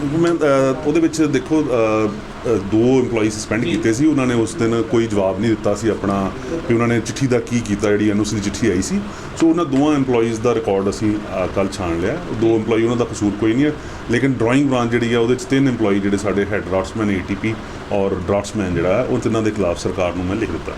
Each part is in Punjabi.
ਮੈਂ ਉਹਦੇ ਵਿੱਚ ਦੇਖੋ ਦੋ EMPLOYEE ਸਸਪੈਂਡ ਕੀਤੇ ਸੀ ਉਹਨਾਂ ਨੇ ਉਸ ਦਿਨ ਕੋਈ ਜਵਾਬ ਨਹੀਂ ਦਿੱਤਾ ਸੀ ਆਪਣਾ ਕਿ ਉਹਨਾਂ ਨੇ ਚਿੱਠੀ ਦਾ ਕੀ ਕੀਤਾ ਜਿਹੜੀ ਐਨਓਸੀ ਦੀ ਚਿੱਠੀ ਆਈ ਸੀ। ਸੋ ਉਹਨਾਂ ਦੋਵਾਂ EMPLOYEES ਦਾ ਰਿਕਾਰਡ ਅਸੀਂ ਕੱਲ ਛਾਣ ਲਿਆ। ਦੋ EMPLOYEE ਉਹਨਾਂ ਦਾ ਕਸੂਰ ਕੋਈ ਨਹੀਂ ਹੈ ਲੇਕਿਨ ਡਰਾਇੰਗ ਬ੍ਰਾਂਚ ਜਿਹੜੀ ਆ ਉਹਦੇ ਚ ਤਿੰਨ EMPLOYEE ਜਿਹੜੇ ਸਾਡੇ ਹੈਡ ਡਰਾਫਟਸਮੈਨ ਏਟੀਪੀ ਔਰ ਡਰਾਫਟਸਮੈਨ ਜਿਹੜਾ ਉਹ ਤਿੰਨਾਂ ਦੇ ਖਿਲਾਫ ਸਰਕਾਰ ਨੂੰ ਮੈਂ ਲਿਖ ਦਿੱਤਾ।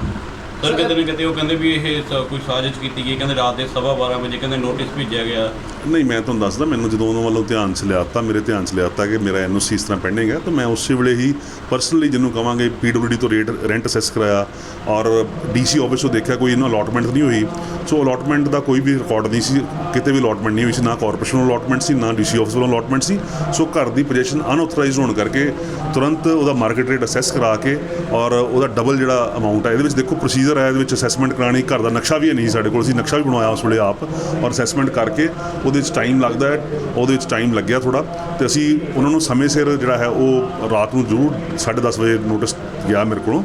ਸਰ ਕਿਤੇ ਨਾ ਕਿਤੇ ਉਹ ਕਹਿੰਦੇ ਵੀ ਇਹ ਸ- ਕੋਈ ਸਾਜ਼ਿਸ਼ ਕੀਤੀ ਗਈ, ਕਹਿੰਦੇ ਰਾਤ ਦੇ ਸਵਾ 12 ਵਜੇ ਕਹਿੰਦੇ ਨੋਟਿਸ ਭੇਜਿਆ ਗਿਆ। ਨਹੀਂ, ਮੈਂ ਤੁਹਾਨੂੰ ਦੱਸਦਾ, ਮੈਨੂੰ ਜਦੋਂ ਉਹਨਾਂ ਵੱਲੋਂ ਧਿਆਨ 'ਚ ਲਿਆਤਾ, ਮੇਰੇ ਧਿਆਨ 'ਚ ਲਿਆਤਾ ਕਿ ਮੇਰਾ ਐਨਓਸੀ ਇਸ ਤਰ੍ਹਾਂ ਪੈਂਡਿੰਗ ਹੈ, ਤਾਂ ਮੈਂ ਉਸੇ ਵੇਲੇ ਹੀ ਪਰਸਨਲੀ ਜਿਹਨੂੰ ਕਵਾਂਗੇ ਪੀਡਬਲਯੂਡੀ ਤੋਂ ਰੇਟ ਰੈਂਟ ਅਸੈਸ ਕਰਾਇਆ ਔਰ ਡੀਸੀ ਆਫਿਸ ਤੋਂ ਦੇਖਿਆ ਕੋਈ ਇਹਨਾਂ ਅਲਾਟਮੈਂਟ ਨਹੀਂ ਹੋਈ। ਸੋ ਅਲਾਟਮੈਂਟ ਦਾ ਕੋਈ ਵੀ ਰਿਕਾਰਡ ਨਹੀਂ ਸੀ, ਕਿਤੇ ਵੀ ਅਲਾਟਮੈਂਟ ਨਹੀਂ ਹੋਈ ਸੀ, ਨਾ ਕਾਰਪੋਰੇਸ਼ਨ ਵੱਲੋਂ ਅਲਾਟਮੈਂਟ ਸੀ, ਨਾ ਡੀਸੀ ਆਫਿਸ ਵੱਲੋਂ ਅਲਾਟਮੈਂਟ ਸੀ। ਸੋ ਘਰ ਦੀ ਪੋਜੀਸ਼ਨ ਅਨਆਥੋਰਾਈਜ਼ਡ ਹੋਣ ਕਰਕੇ ਤੁਰੰਤ ਉਹਦਾ ਮਾਰਕੀਟ ਰੇਟ ਅਸੈਸ ਕਰਾ ਕੇ ਔਰ ਉਹਦਾ ਡਬਲ ਜਿਹੜਾ ਅਮਾਉਂਟ ਹੈ ਇਹਦੇ ਵਿੱਚ ਦੇਖੋ ਪ੍ਰੋਸੀਜਰ ਹੈ ਇਹਦੇ ਵਿੱਚ ਅਸੈਸਮੈਂਟ ਕਰਾਣੀ ਘਰ ਦਾ ਨਕਸ਼ਾ ਵੀ ਹੈ ਨਹੀਂ ਸਾਡੇ ਕੋਲ। ਅਸੀਂ ਨਕਸ਼ਾ ਵੀ ਬਣਵਾਇਆ ਉਸ ਵੇਲੇ ਆਪ ਔਰ ਅਸੈਸਮੈਂਟ ਕਰਕੇ ਉਹਦੇ ਵਿੱਚ ਟਾਈਮ ਲੱਗਦਾ ਹੈ ਉਹਦੇ ਵਿੱਚ ਟਾਈਮ ਲੱਗਿਆ ਥੋੜਾ ਤੇ ਅਸੀਂ ਉਹਨਾਂ ਨੂੰ ਸਮੇਂ ਸਿਰ ਜਿਹੜਾ ਹੈ ਉਹ ਰਾਤ ਨੂੰ ਜ਼ਰੂਰ 10:30 ਵਜੇ ਨੋਟਿਸ ਗਿਆ ਮੇਰੇ ਕੋਲੋਂ।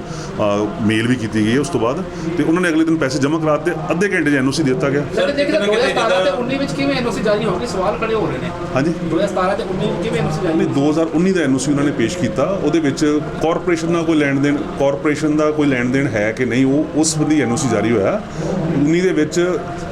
ਮੇਲ ਵੀ ਕੀਤੀ ਗਈ ਹੈ ਉਸ ਤੋਂ ਬਾਅਦ। ਤੇ ਉਹਨਾਂ ਨੇ ਅਗਲੇ ਦਿਨ ਪੈਸੇ ਜਮ੍ਹਾਂ ਕਰਾ ਦਿੱਤੇ ਅੱਧੇ ਘੰਟੇ 'ਚ ਐਨਓਸੀ ਦਿੱਤਾ ਗਿਆ। ਸਰ ਕਿਤੇ 2017 ਤੇ ਜਿੱਦਾਂ- 19 ਵਿੱਚ ਕਿਵੇਂ ਐਨਓਸੀ ਜਾਰੀ ਹੋ ਗਈ ਸਵਾਲ ਖੜੇ ਹੋ ਰਹੇ ਨੇ। ਹਾਂਜੀ। 2017 ਤੇ 19 ਵਿੱਚ ਕਿਵੇਂ ਐਨਓਸੀ ਜਾਰੀ ਨਹੀਂ 2019 ਦਾ ਐਨਓਸੀ ਉਹਨਾਂ ਨੇ ਪੇਸ਼ ਕੀਤਾ। ਉਹਦੇ ਵਿੱਚ ਕਾਰਪੋਰੇਸ਼ਨ ਦਾ ਕੋਈ ਲੈਣ ਦੇਣ ਕਾਰਪੋਰੇਸ਼ਨ ਦਾ ਕੋਈ ਲੈਣ ਦੇਣ ਹੈ ਕਿ ਨਹੀਂ ਉਹ ਉਸ ਬੰਦੀ ਐਨਓਸੀ ਜਾਰੀ ਹੋਇਆ। 19 ਦੇ ਵਿੱਚ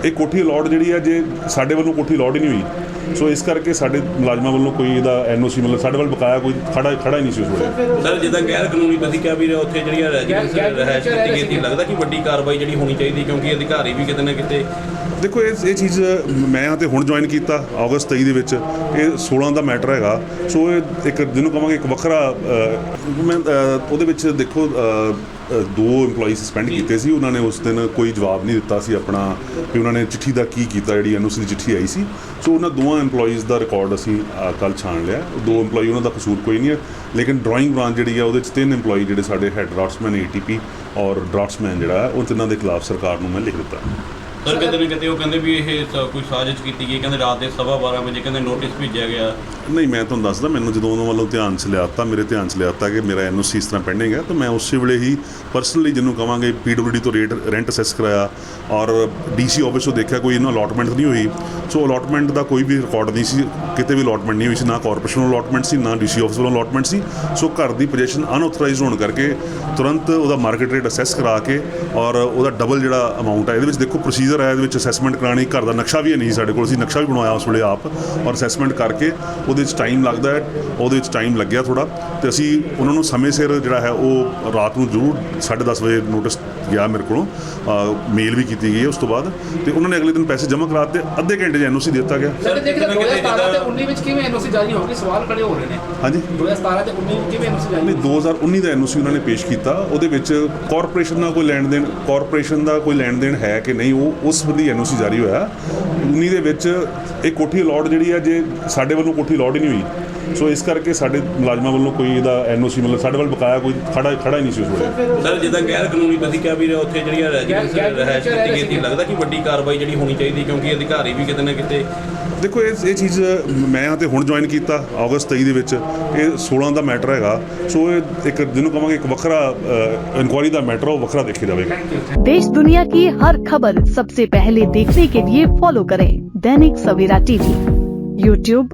ਇਹ ਕੋਠੀ ਅਲਾਟ ਜਿਹੜੀ ਹੈ ਜੇ ਸਾਡੇ ਵੱਲੋਂ ਕੋਠੀ ਅਲਾਟ ਹੀ ਨਹੀਂ ਹੋਈ ਸੋ ਇਸ ਕਰਕੇ ਸਾਡੇ ਮੁਲਾਜ਼ਮਾਂ ਵੱਲੋਂ ਕੋਈ ਇਹਦਾ ਐਨਓਸੀ ਮਤਲਬ ਸਾਡੇ ਵੱਲ ਬਕਾਇਆ ਕੋਈ ਖੜਾ ਖੜਾ ਹੀ ਨਹੀਂ ਸੀ ਉਸ ਵੇਲੇ। ਸਰ ਜਿੱਦਾਂ ਗੈਰ ਕਾਨੂੰਨੀ ਪ੍ਰਤੀਕਿਆ ਵੀ ਉੱਥੇ ਜਿਹੜੀਆਂ ਰੈਜ਼ੀਡੈਂਸ ਰਹਿਸ਼ ਕੀਤੀ ਗਈ ਲੱਗਦਾ ਕਿ ਵੱਡੀ ਕਾਰਵਾਈ ਜਿਹੜੀ ਹੋਣੀ ਚਾਹੀਦੀ ਕਿਉਂਕਿ ਅਧਿਕਾਰੀ ਵੀ ਕਿਤੇ ਨਾ ਕਿਤੇ ਦੇਖੋ ਇਹ ਇਹ ਚੀਜ਼ ਮੈਂ ਤੇ ਹੁਣ ਜੁਆਇਨ ਕੀਤਾ ਅਗਸਤ 23 ਦੇ ਵਿੱਚ। ਇਹ 16 ਦਾ ਮੈਟਰ ਹੈਗਾ। ਸੋ ਇਹ ਇੱਕ ਜਿਹਨੂੰ ਕਹਾਂਗੇ ਇੱਕ ਵੱਖਰਾ ਉਹਦੇ ਵਿੱਚ ਦੇਖੋ ਦੋ EMPLOYEE ਸਸਪੈਂਡ ਕੀਤੇ ਸੀ ਉਹਨਾਂ ਨੇ ਉਸ ਦਿਨ ਕੋਈ ਜਵਾਬ ਨਹੀਂ ਦਿੱਤਾ ਸੀ ਆਪਣਾ ਕਿ ਉਹਨਾਂ ਨੇ ਚਿੱਠੀ ਦਾ ਕੀ ਕੀਤਾ ਜਿਹੜੀ ਐਨਓਸੀ ਦੀ ਚਿੱਠੀ ਆਈ ਸੀ। ਸੋ ਉਹਨਾਂ ਦੋਵਾਂ EMPLOYEES ਦਾ ਰਿਕਾਰਡ ਅਸੀਂ ਕੱਲ ਛਾਣ ਲਿਆ। ਦੋ EMPLOYEE ਉਹਨਾਂ ਦਾ ਕਸੂਰ ਕੋਈ ਨਹੀਂ ਹੈ ਲੇਕਿਨ ਡਰਾਇੰਗ ਬ੍ਰਾਂਚ ਜਿਹੜੀ ਆ ਉਹਦੇ ਚ ਤਿੰਨ EMPLOYEE ਜਿਹੜੇ ਸਾਡੇ ਹੈਡ ਡਰਾਫਟਸਮੈਨ ਏਟੀਪੀ ਔਰ ਡਰਾਫਟਸਮੈਨ ਜਿਹੜਾ ਹੈ, ਉਹ ਤਿੰਨਾਂ ਦੇ ਖਿਲਾਫ ਸਰਕਾਰ ਨੂੰ ਮੈਂ ਲਿਖ ਦਿੱਤਾ। ਸਰ ਕਿਤੇ ਨਾ ਕਿਤੇ ਉਹ ਕਹਿੰਦੇ ਵੀ ਇਹ ਸ- ਕੋਈ ਸਾਜ਼ਿਸ਼ ਕੀਤੀ ਗਈ, ਕਹਿੰਦੇ ਰਾਤ ਦੇ ਸਵਾ 12 ਵਜੇ ਕਹਿੰਦੇ ਨੋਟਿਸ ਭੇਜਿਆ ਗਿਆ। ਨਹੀਂ, ਮੈਂ ਤੁਹਾਨੂੰ ਦੱਸਦਾ, ਮੈਨੂੰ ਜਦੋਂ ਉਹਨਾਂ ਵੱਲੋਂ ਧਿਆਨ 'ਚ ਲਿਆਤਾ, ਮੇਰੇ ਧਿਆਨ 'ਚ ਲਿਆਤਾ ਕਿ ਮੇਰਾ ਐਨਓਸੀ ਇਸ ਤਰ੍ਹਾਂ ਪੈਂਡਿੰਗ ਹੈ, ਤਾਂ ਮੈਂ ਉਸੇ ਵੇਲੇ ਹੀ ਪਰਸਨਲੀ ਜਿਹਨੂੰ ਕਵਾਂਗੇ ਪੀਡਬਲਯੂਡੀ ਤੋਂ ਰੇਟ ਰੈਂਟ ਅਸੈਸ ਕਰਾਇਆ ਔਰ ਡੀਸੀ ਆਫਿਸ ਤੋਂ ਦੇਖਿਆ ਕੋਈ ਇਹਨਾਂ ਅਲਾਟਮੈਂਟ ਨਹੀਂ ਹੋਈ। ਸੋ ਅਲਾਟਮੈਂਟ ਦਾ ਕੋਈ ਵੀ ਰਿਕਾਰਡ ਨਹੀਂ ਸੀ, ਕਿਤੇ ਵੀ ਅਲਾਟਮੈਂਟ ਨਹੀਂ ਹੋਈ ਸੀ, ਨਾ ਕਾਰਪੋਰੇਸ਼ਨ ਵੱਲੋਂ ਅਲਾਟਮੈਂਟ ਸੀ, ਨਾ ਡੀਸੀ ਆਫਿਸ ਵੱਲੋਂ ਅਲਾਟਮੈਂਟ ਸੀ। ਸੋ ਘਰ ਦੀ ਪੋਜੀਸ਼ਨ ਅਨਆਥੋਰਾਈਜ਼ਡ ਹੋਣ ਕਰਕੇ ਤੁਰੰਤ ਉਹਦਾ ਮਾਰਕੀਟ ਰੇਟ ਅਸੈਸ ਕਰਾ ਕੇ ਔਰ ਉਹਦਾ ਡਬਲ ਜਿਹੜਾ ਅਮਾਉਂਟ ਹੈ ਇਹਦੇ ਵਿੱਚ ਦੇਖੋ ਪ੍ਰੋਸੀਜਰ ਹੈ ਇਹਦੇ ਵਿੱਚ ਅਸੈਸਮੈਂਟ ਕਰਾਣੀ ਘਰ ਦਾ ਨਕਸ਼ਾ ਵੀ ਹੈ ਨਹੀਂ ਸਾਡੇ ਕੋਲ। ਅਸੀਂ ਨਕਸ਼ਾ ਵੀ ਬਣਵਾਇਆ ਉਸ ਵੇਲੇ ਆਪ ਔਰ ਅਸੈਸਮੈਂਟ ਕਰਕੇ ਉਹਦੇ ਵਿੱਚ ਟਾਈਮ ਲੱਗਦਾ ਹੈ ਉਹਦੇ ਵਿੱਚ ਟਾਈਮ ਲੱਗਿਆ ਥੋੜਾ ਤੇ ਅਸੀਂ ਉਹਨਾਂ ਨੂੰ ਸਮੇਂ ਸਿਰ ਜਿਹੜਾ ਹੈ ਉਹ ਰਾਤ ਨੂੰ ਜ਼ਰੂਰ 10:30 ਵਜੇ ਨੋਟਿਸ ਗਿਆ ਮੇਰੇ ਕੋਲੋਂ। ਮੇਲ ਵੀ ਕੀਤੀ ਗਈ ਹੈ ਉਸ ਤੋਂ ਬਾਅਦ। ਤੇ ਉਹਨਾਂ ਨੇ ਅਗਲੇ ਦਿਨ ਪੈਸੇ ਜਮ੍ਹਾਂ ਕਰਾ ਦਿੱਤੇ ਅੱਧੇ ਘੰਟੇ 'ਚ ਐਨਓਸੀ ਦਿੱਤਾ ਗਿਆ। ਸਰ ਕਿਤੇ 2017 ਤੇ ਜਿੱਦਾਂ- 19 ਵਿੱਚ ਕਿਵੇਂ ਐਨਓਸੀ ਜਾਰੀ ਹੋ ਗਈ ਸਵਾਲ ਖੜੇ ਹੋ ਰਹੇ ਨੇ। ਹਾਂਜੀ। 2017 ਤੇ 19 ਵਿੱਚ ਕਿਵੇਂ ਐਨਓਸੀ ਜਾਰੀ ਨਹੀਂ 2019 ਦਾ ਐਨਓਸੀ ਉਹਨਾਂ ਨੇ ਪੇਸ਼ ਕੀਤਾ। ਉਹਦੇ ਵਿੱਚ ਕਾਰਪੋਰੇਸ਼ਨ ਦਾ ਕੋਈ ਲੈਣ ਦੇਣ ਕਾਰਪੋਰੇਸ਼ਨ ਦਾ ਕੋਈ ਲੈਣ ਦੇਣ ਹੈ ਕਿ ਨਹੀਂ ਉਹ ਉਸ ਸੰਬੰਧੀ ਐਨਓਸੀ ਜਾਰੀ ਹੋਇਆ। 19 ਦੇ ਵਿੱਚ ਇਹ ਕੋਠੀ ਅਲਾਟ ਜਿਹੜੀ ਹੈ, ਜੇ ਸਾਡੇ ਵੱਲੋਂ ਕੋਠੀ ਅਲਾਟ ਹੀ ਨਹੀਂ ਹੋਈ ਸੋ ਇਸ ਕਰਕੇ ਸਾਡੇ ਮੁਲਾਜ਼ਮਾਂ ਵੱਲੋਂ ਕੋਈ ਇਹਦਾ ਐਨਓਸੀ ਮਤਲਬ ਸਾਡੇ ਵੱਲ ਬਕਾਇਆ ਕੋਈ ਖੜਾ ਖੜਾ ਹੀ ਨਹੀਂ ਸੀ ਉਸ ਵੇਲੇ। ਸਰ ਜਿੱਦਾਂ ਗੈਰ ਕਾਨੂੰਨੀ ਪ੍ਰਤੀਕਿਆ ਵੀ ਉੱਥੇ ਜਿਹੜੀਆਂ ਰੈਜ਼ੀਡੈਂਸ ਰਹਿਸ਼ ਕੀਤੀ ਗਈ ਲੱਗਦਾ ਕਿ ਵੱਡੀ ਕਾਰਵਾਈ ਜਿਹੜੀ ਹੋਣੀ ਚਾਹੀਦੀ ਕਿਉਂਕਿ ਅਧਿਕਾਰੀ ਵੀ ਕਿਤੇ ਨਾ ਕਿਤੇ ਦੇਖੋ ਇਹ ਇਹ ਚੀਜ਼ ਮੈਂ ਤੇ ਹੁਣ ਜੁਆਇਨ ਕੀਤਾ ਅਗਸਤ 23 ਦੇ ਵਿੱਚ। ਇਹ 16 ਦਾ ਮੈਟਰ ਹੈਗਾ। ਸੋ ਇਹ ਇੱਕ ਜਿਹਨੂੰ ਕਹਾਂਗੇ ਇੱਕ ਵੱਖਰਾ ਇਨਕੁਆਇਰੀ ਦਾ ਮੈਟਰ ਉਹ ਵੱਖਰਾ ਦੇਖੇ ਜਾਵੇਗਾ। ਦੇਸ਼ ਦੁਨੀਆ की हर खबर सबसे पहले देखने के लिए फॉलो करें Dainik Savera TV YouTube